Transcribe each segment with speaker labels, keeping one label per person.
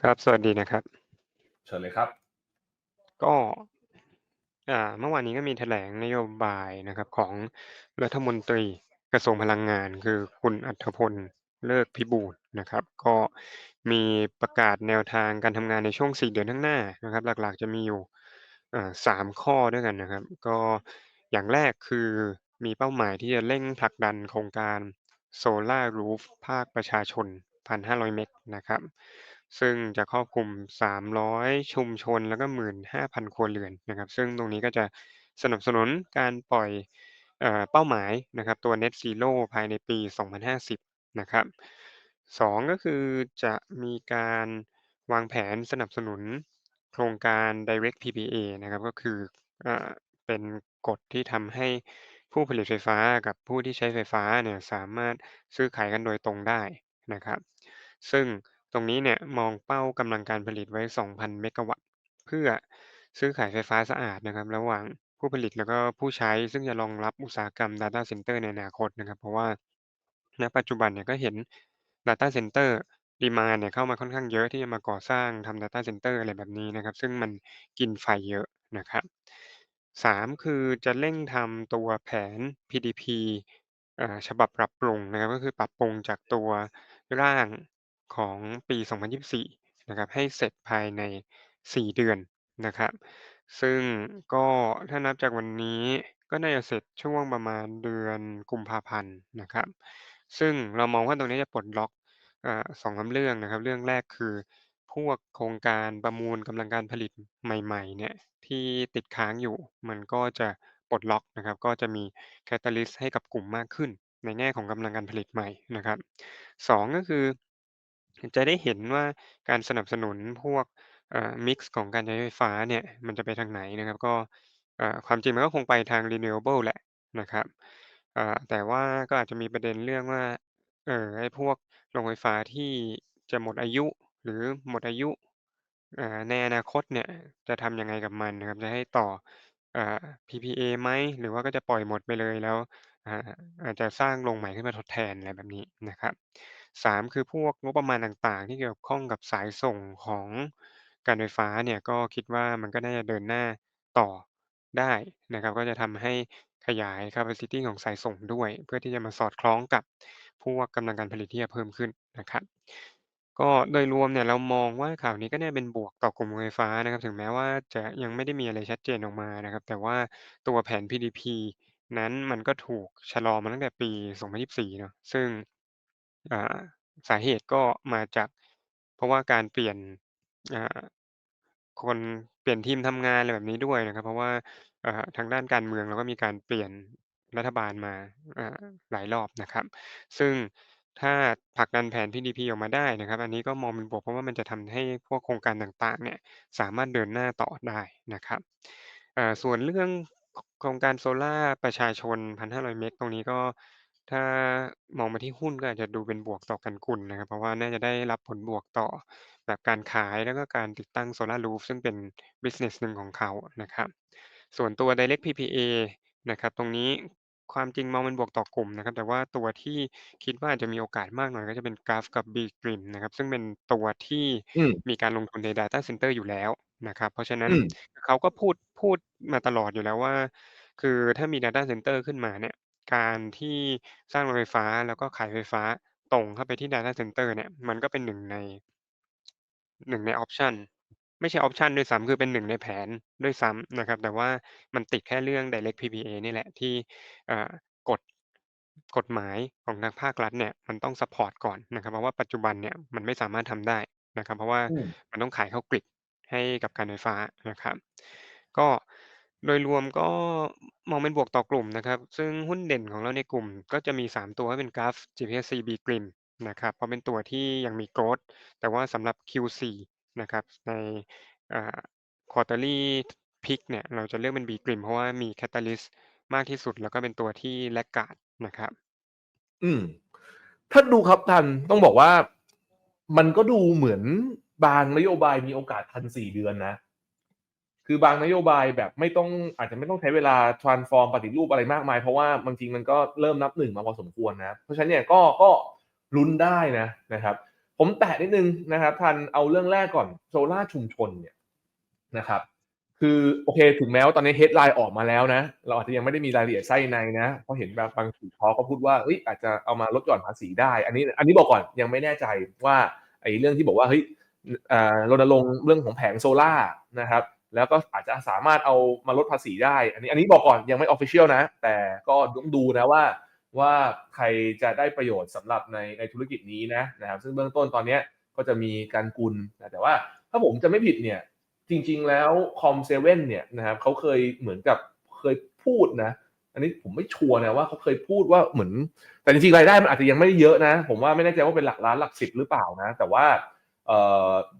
Speaker 1: ครับ สวัสดีนะครับ
Speaker 2: เชิญเลยครับ
Speaker 1: ก็อ่าเมื่อวานนี้ก็มีแถลงนโยบายนะครับของรัฐมนตรีกระทรวงพลังงาน คือคุณอัฏฐพลเลิกพิบูลนะครับ ก็มีประกาศแนวทางการทำงานในช่วง4เดือนข้างหน้านะครับ หลักๆ จะมีอยู่อ่า3ข้อด้วยกันนะครับ ก็อย่างแรกคือมีเป้าหมายที่จะเร่งผลักดันโครงการ Solar Roof ภาคประชาชน 1,500 เมกนะครับ ซึ่งจะครอบคลุม 300 ชุมชนแล้วก็ 15,000 ครัวเรือนนะครับ ซึ่งตรงนี้ก็จะสนับสนุนการปล่อยเอเป้าหมายนะครับตัว Net Zero ภายในปี 2050 นะครับ2ก็คือจะมีการวางแผนสนับสนุนโครงการ Direct PPA นะครับก็คืออเป็นกฎที่ทำให้ผู้ผลิตไฟฟ้ากับผู้ที่ใช้ไฟฟ้าเนี่ยสามารถซื้อขายกันโดยตรงได้นะครับ ซึ่งตรงนี้เนี่ยมองเป้ากำลังการผลิตไว้ 2,000 เมกะวัตต์ เพื่อซื้อขายไฟฟ้าสะอาดนะครับ ระหว่างผู้ผลิตแล้วก็ผู้ใช้ ซึ่งจะรองรับอุตสาหกรรม Data Center ในอนาคตนะครับ เพราะว่าณปัจจุบันเนี่ยก็เห็น Data Center demand เนี่ยเข้ามาค่อนข้างเยอะที่จะมาก่อสร้างทำ Data Center อะไรแบบนี้นะครับ ซึ่งมันกินไฟเยอะนะครับ3คือจะเร่งทำตัวแผน PDP อ่าฉบับปรับปรุงนะครับ ก็คือปรับปรุงจากตัวร่าง ของปี 2024 นะครับ ให้เสร็จภายใน 4 เดือนนะครับ ซึ่งก็ถ้านับจากวันนี้ก็น่าจะเสร็จช่วงประมาณเดือนกุมภาพันธ์นะครับ ซึ่งเรามองว่าตรงนี้จะปลดล็อกสอ่า2-3เรื่องนะครับ เรื่องแรกคือพวกโครงการประมูลกำลังการผลิตใหม่ๆเนี่ยที่ติดค้างอยู่มันก็จะปลดล็อกนะครับ ก็จะมี Catalyst ให้กับกลุ่มมากขึ้น ในแง่ของกำลังการผลิตใหม่นะครับ 2 ก็คือ จะได้เห็นว่าการสนับสนุนพวกอ่ามิกซ์ของการใช้ไฟฟ้าเนี่ย มันจะไปทางไหนนะครับ ก็อ่าความจริงมันก็คงไปทาง Renewable แหละนะครับอ่าแต่ว่าก็อาจจะมีประเด็นเรื่องว่า เอ่อ ไอ้พวกโรงไฟฟ้าที่จะหมดอายุ หรือหมดอายุอ่าในอนาคตเนี่ย จะทำยังไงกับมันนะครับ จะให้ต่ออ่า PPA ไหม หรือว่าก็จะปล่อยหมดไปเลย แล้ว อ่า อาจจะสร้างโรงใหม่ขึ้นมาทดแทน อะไรแบบนี้นะครับ 3 คือพวกงบประมาณต่าง ๆ ที่เกี่ยวข้องกับสายส่งของการไฟฟ้าเนี่ย ก็คิดว่า มันก็น่าจะเดินหน้าต่อได้นะครับ ก็จะทำให้ขยาย Capacity ของสายส่งด้วย เพื่อที่จะมาสอดคล้องกับพวกกำลังการผลิตที่จะเพิ่มขึ้นนะครับ ก็โดยรวมเนี่ย เรามองว่าข่าวนี้ก็น่าเป็นบวกต่อกลุ่มโรงไฟฟ้านะครับ ถึงแม้ว่าจะยังไม่ได้มีอะไรชัดเจนออกมานะครับ แต่ว่าตัวแผน PDP นั้นมันก็ถูกชะลอมาตั้งแต่ปี 2024 เนาะ ซึ่ง อ่า สาเหตุก็มาจาก เพราะว่าการเปลี่ยน อ่า คน เปลี่ยนทีมทำงาน อะไรแบบนี้ด้วยนะครับ เพราะว่า อ่า ทางด้านการเมือง เราก็มีการเปลี่ยนรัฐบาลมา อ่า หลายรอบนะครับ ซึ่งถ้าผลักดันแผน PDP ออกมาได้นะครับ อันนี้ก็มองเป็นบวก เพราะว่ามันจะทำให้พวกโครงการต่าง ๆ เนี่ย สามารถเดินหน้าต่อได้นะครับอ่าส่วนเรื่อง โครงการโซล่าร์ประชาชน 1,500 เมก ตรงนี้ก็ ถ้ามองมาที่หุ้นก็อาจจะดูเป็นบวกต่อกันกุลนะครับ เพราะว่าน่าจะได้รับผลบวกต่อแบบการขายแล้วก็การติดตั้ง Solar Roof ซึ่งเป็นบิซิเนสหนึ่งของเขานะครับ ส่วนตัว Direct PPA นะครับ ตรงนี้ความจริงมองเป็นบวกต่อกลุ่มนะครับ แต่ว่าตัวที่คิดว่าอาจจะมีโอกาสมากหน่อยก็จะเป็น Gulf กับ B-Grim นะครับ ซึ่งเป็นตัวที่
Speaker 2: อืม
Speaker 1: มีการลงทุนใน Data Center อยู่แล้วนะครับ เพราะฉะนั้น
Speaker 2: อืม
Speaker 1: เขาก็พูดพูดมาตลอดอยู่แล้วว่า คือถ้ามี Data Center ขึ้นมาเนี่ย การที่สร้างโรงไฟฟ้า แล้วก็ขายไฟฟ้าตรงเข้าไปที่ Data Center เนี่ย มันก็เป็นหนึ่งในหนึ่งในออปชันไม่ใช่ออปชันด้วยซ้ำคือเป็นหนึ่งในแผนด้วยซ้ำนะครับ แต่ว่ามันติดแค่เรื่อง Direct PPA นี่แหละที่อ่ากฎกฎหมายของทางภาครัฐเนี่ยมันต้องซัปพอร์ตก่อนนะครับ เพราะว่าปัจจุบันเนี่ยมันไม่สามารถทำได้นะครับ เพราะว่า
Speaker 2: อืม
Speaker 1: มันต้องขายเข้ากริดให้กับการไฟฟ้านะครับ ก็ โดยรวมก็มองเป็นบวกต่อกลุ่มนะครับ ซึ่งหุ้นเด่นของเราในกลุ่มก็จะมี 3 ตัวก็เป็น Gulf, GPSC, B-Grim นะครับเพราะเป็นตัวที่ยังมี Growth แต่ว่าสำหรับ Q4 นะครับในอ่า Quarterly Pick เนี่ยเราจะเลือกเป็น B-Grim เพราะว่ามี Catalyst มากที่สุด แล้วก็เป็นตัวที่ laggard นะครับ
Speaker 2: อืม ถ้าดูครับทันต้องบอกว่ามันก็ดูเหมือนบางนโยบายมีโอกาสทัน4เดือนนะ คือบางนโยบายแบบไม่ต้องอาจจะไม่ต้องใช้เวลา transform ปฏิรูปอะไรมากมาย เพราะว่าบางทีมันก็เริ่มนับ1มาพอสมควรนะ เพราะฉะนั้นเนี่ยก็ก็ลุ้นได้นะนะครับ ผมแตะนิดนึงนะครับทันเอาเรื่องแรกก่อนโซล่าชุมชนเนี่ยนะครับ คือโอเคถึงแม้ว่าตอนนี้เฮดไลน์ออกมาแล้วนะ เราอาจจะยังไม่ได้มีรายละเอียดไส้ในนะ เพราะเห็นแบบบางสื่อทอก็พูดว่าเอ้ยอาจจะเอามาลดหย่อนภาษีได้ อันนี้อันนี้บอกก่อนยังไม่แน่ใจว่าไอ้เรื่องที่บอกว่าเฮ้ยอ่ารณรงค์เรื่องของแผงโซล่านะครับ แล้วก็อาจจะสามารถเอามาลดภาษีได้ อันนี้อันนี้บอกก่อนยังไม่ออฟฟิเชียลนะ แต่ก็ต้องดูนะว่าว่าใครจะได้ประโยชน์สำหรับในในธุรกิจนี้นะนะครับ ซึ่งเบื้องต้นตอนนี้ก็จะมีการกุลนะแต่ว่าถ้าผมจะไม่ผิดเนี่ยจริง ๆ แล้วคอมเซเว่นเนี่ยนะครับเขาเคยเหมือนกับเคยพูดนะอันนี้ผมไม่ชัวร์นะว่าเขาเคยพูดว่าเหมือน แต่จริงๆรายได้มันอาจจะยังไม่ได้เยอะนะ ผมว่าไม่แน่ใจว่าเป็นหลักล้านหลักสิบหรือเปล่านะ แต่ว่า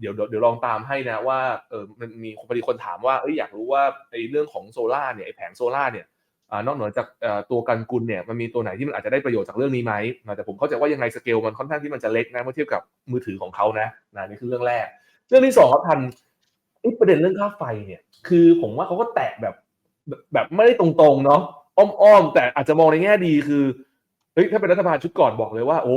Speaker 2: เดี๋ยวเดี๋ยวลองตามให้นะว่าเออมันมีพอดีคนถามว่าเอ้ยอยากรู้ว่าไอ้เรื่องของโซล่าเนี่ยไอ้แผงโซล่าเนี่ยอนอกเหนือจากตัวกันกุลเนี่ยมันมีตัวไหนที่มันอาจจะได้ประโยชน์จากเรื่องนี้ไหมแต่ผมเข้าใจว่ายังไงสเกลมันค่อนข้างที่มันจะเล็กนะเมื่อเทียบกับมือถือของเขานะนะนี่คือเรื่องแรก เรื่องที่สองครับทันประเด็นเรื่องค่าไฟเนี่ยคือผมว่าเขาก็แตะแบบแบบแบบไม่ได้ตรงๆเนาะอ้อมๆแต่อาจจะมองในแง่ดีคือเฮ้ยถ้าเป็นรัฐบาลชุดก่อนบอกเลยว่า โอ้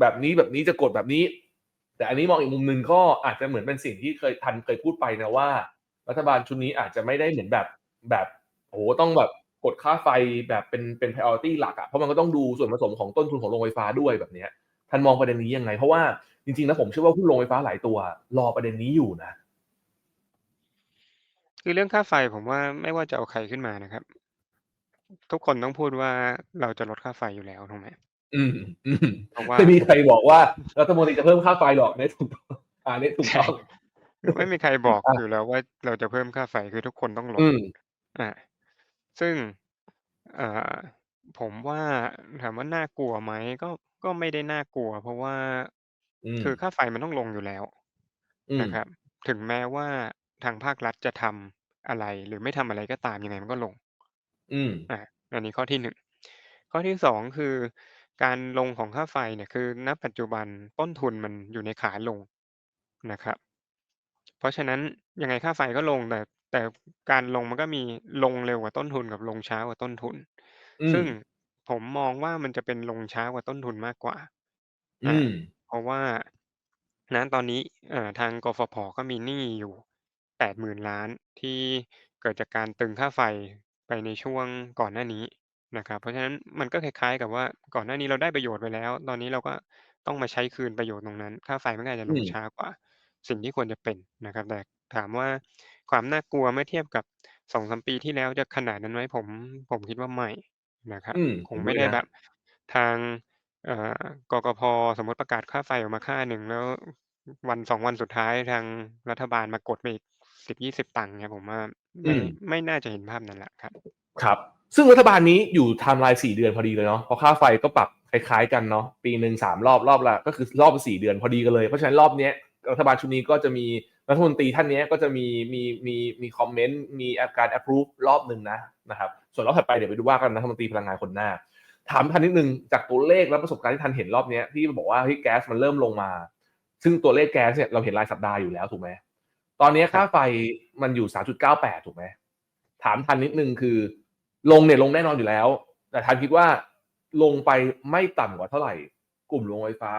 Speaker 2: แบบนี้แบบนี้จะกดแบบนี้ แต่อันนี้มองอีกมุมหนึ่งก็อาจจะเหมือนเป็นสิ่งที่เคยทันเคยพูดไปนะว่า รัฐบาลชุดนี้อาจจะไม่ได้เหมือนแบบแบบโอ้โหต้องแบบกดค่าไฟแบบเป็นเป็น priority หลักอะเพราะมันก็ต้องดูส่วนผสมของต้นทุนของโรงไฟฟ้าด้วยแบบเนี้ยท่านมองประเด็นนี้ยังไง เพราะว่าจริงๆแล้วผมเชื่อว่าหุ้นโรงไฟฟ้าหลายตัว รอประเด็นนี้อยู่นะ
Speaker 1: คือเรื่องค่าไฟผมว่าไม่ว่าจะเอาใครขึ้นมานะครับ ทุกคนต้องพูดว่าเราจะลดค่าไฟอยู่แล้วถูกไหม
Speaker 2: อืมอืม
Speaker 1: เพราะว่า
Speaker 2: ไม่มีใครบอกว่ารัฐมนตรีจะเพิ่มค่าไฟหรอกในถูกต้องอ่านี่ถูกต้อง
Speaker 1: ไม่มีใครบอก
Speaker 2: อะ
Speaker 1: อยู่แล้วว่าเราจะเพิ่มค่าไฟคือทุกคนต้องลด
Speaker 2: อืม
Speaker 1: อ่าซึ่งเอ่อผมว่าถามว่าน่ากลัวไหมก็ก็ไม่ได้น่ากลัว เพราะว่า
Speaker 2: อืม
Speaker 1: คือค่าไฟมันต้องลงอยู่แล้ว
Speaker 2: อืม
Speaker 1: นะครับ ถึงแม้ว่าทางภาครัฐจะทำอะไร หรือไม่ทำอะไรก็ตามยังไงมันก็ลง
Speaker 2: อืม
Speaker 1: อ่าอันนี้ข้อที่หนึ่งข้อที่สองคือ การลงของค่าไฟเนี่ย คือ ณ ปัจจุบันต้นทุนมันอยู่ในขาลงนะครับ เพราะฉะนั้นยังไงค่าไฟก็ลง แต่ แต่การลงมันก็มีลงเร็วกว่าต้นทุนกับลงช้ากว่าต้นทุน
Speaker 2: อืม
Speaker 1: ซึ่งผมมองว่า มันจะเป็นลงช้ากว่าต้นทุนมากกว่า
Speaker 2: อื
Speaker 1: อ่าม เพราะว่า ณ ตอนนี้ เอ่อ ทาง กฟผ ก็มีหนี้อยู่แปดหมื่นล้านที่เกิดจากการตึงค่าไฟไปในช่วงก่อนหน้านี้ นะครับ เพราะฉะนั้นมันก็คล้าย ๆ กับว่า ก่อนหน้านี้เราได้ประโยชน์ไปแล้ว ตอนนี้เราก็ต้องมาใช้คืนประโยชน์ตรงนั้น ค่าไฟมันก็อาจจะล
Speaker 2: อื
Speaker 1: ง
Speaker 2: ม
Speaker 1: ช้ากว่าสิ่งที่ควรจะเป็นนะครับ แต่ถามว่าความน่ากลัวเมื่อเทียบกับสองสามปีที่แล้วจะขนาดนั้นไหม ผม ผมคิดว่าไม่นะครับ
Speaker 2: อืม
Speaker 1: ค
Speaker 2: เห็
Speaker 1: ง
Speaker 2: นด้
Speaker 1: ไม่
Speaker 2: วย
Speaker 1: ได้
Speaker 2: นะ
Speaker 1: แบบ ทาง เอ่อ กกพ สมมติประกาศค่าไฟออกมาค่าหนึ่ง แล้ววันสองวันสุดท้ายทางรัฐบาลมากดไปอีกสิบยี่สิบตังค์เนี่ย ผมว่า
Speaker 2: อื
Speaker 1: ไม่
Speaker 2: ม
Speaker 1: ไม่น่าจะเห็นภาพนั้นแหละครับ
Speaker 2: ครับ ซึ่งรัฐบาลนี้อยู่ไทม์ไลน์สี่เดือนพอดีเลยเนาะเพราะค่าไฟก็ปรับคล้ายๆกันเนาะปีหนึ่งสามรอบรอบละก็คือรอบสี่เดือนพอดีกันเลย เพราะฉะนั้นรอบเนี้ยรัฐบาลชุดนี้ก็จะมีรัฐมนตรีท่านนี้ก็จะมีมีมีมีคอมเมนต์มีการ approve รอบหนึ่งนะนะครับส่วนรอบถัดไปเดี๋ยวไปดูว่ากันนะรัฐมนตรีพลังงานคนหน้า ถามทันนิดนึงจากตัวเลขและประสบการณ์ที่ทันเห็นรอบนี้ที่บอกว่าเฮ้ยแก๊สมันเริ่มลงมา ซึ่งตัวเลขแก๊สเนี่ยเราเห็นรายสัปดาห์อยู่แล้วถูกไหมตอนนี้ค่าไฟมันอยู่ 3.98 ถูกไหมถามทันนิดนึงคือ ลงเนี่ยลงแน่นอนอยู่แล้ว แต่ทันคิดว่าลงไปไม่ต่ำกว่าเท่าไหร่ กลุ่มโรงไฟฟ้า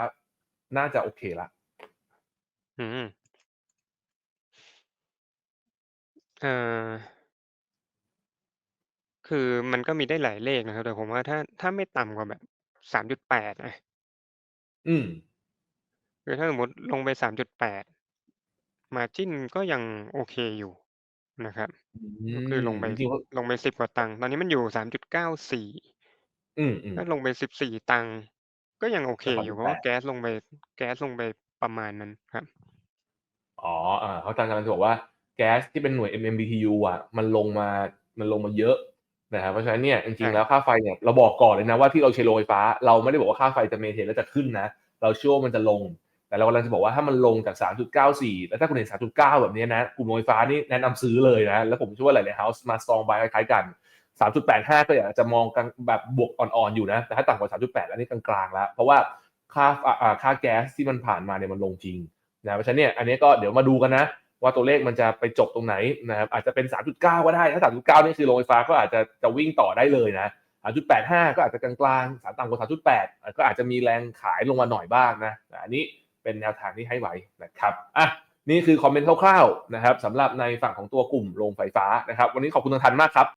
Speaker 2: น่าจะโอเคละ
Speaker 1: อืมเอ่อ คือมันก็มีได้หลายเลขนะครับ แต่ผมว่าถ้าถ้าไม่ต่ำกว่าแบบสามจุดแปดนะ
Speaker 2: อืม
Speaker 1: คือถ้าสมมติลงไปสามจุดแปดมาจิ้นก็ยังโอเคอยู่นะครับ ก็คือลงไป
Speaker 2: จริงๆว่า
Speaker 1: ลงไปสิบกว่าตังค์ตอนนี้มันอยู่สามจุดเก้าสี่
Speaker 2: อืมอืม
Speaker 1: ถ้าลงไปสิบสี่ตังค์ก็ยังโอเค
Speaker 2: ก็
Speaker 1: อยู่เพราะว่า
Speaker 2: 3.8
Speaker 1: แก๊สลงไปแก๊สลงไปประมาณนั้นครับ
Speaker 2: อ๋ออ่าเขาทางกำลังจะบอกว่าแก๊สที่เป็นหน่วย MMBTU อะ มันลงมามันลงมาเยอะนะครับเพราะฉะนั้นเนี่ยจริง
Speaker 1: ใช่
Speaker 2: ๆแล้วค่าไฟเนี่ยเราบอกก่อนเลยนะว่าที่เราใช้โรงไฟฟ้า เราไม่ได้บอกว่าค่าไฟจะเมนเทนแล้วจะขึ้นนะ เราเชื่อว่ามันจะลง แต่เรากำลังจะบอกว่าถ้ามันลงจาก 3.94 แล้วถ้าคุณเห็น 3.9 แบบนี้นะ กลุ่มโรงไฟฟ้านี่แนะนำซื้อเลยนะ แล้วผมเชื่อว่าหลายๆ house มา strong buy คล้ายๆกัน 3.85 ก็อยากจะมองกันแบบบวกอ่อนๆ อยู่นะ แต่ถ้าต่ำกว่า 3.8 อันนี้กลางๆ แล้ว เพราะว่าค่าค่าแก๊สที่มันผ่านมาเนี่ยมันลงจริงนะ เพราะฉะนั้นเนี่ยอันนี้ก็เดี๋ยวมาดูกันนะ ว่าตัวเลขมันจะไปจบตรงไหนนะครับ อาจจะเป็น 3.9 ก็ได้ ถ้า 3.9 นี่คือโรงไฟฟ้าก็อาจจะจะวิ่งต่อได้เลยนะ3.85 ก็อาจจะกลางๆต่ำกว่า 3.8 ก็อาจจะมีแรงขายลงมาหน่อยบ้างนะ อันนี้ เป็นแนวทางที่ให้ไว้นะครับอะนี่คือคอมเมนต์คร่าวๆนะครับสำหรับในฝั่งของตัวกลุ่มโรงไฟฟ้านะครับ วันนี้ขอบคุณทางทันมากครับ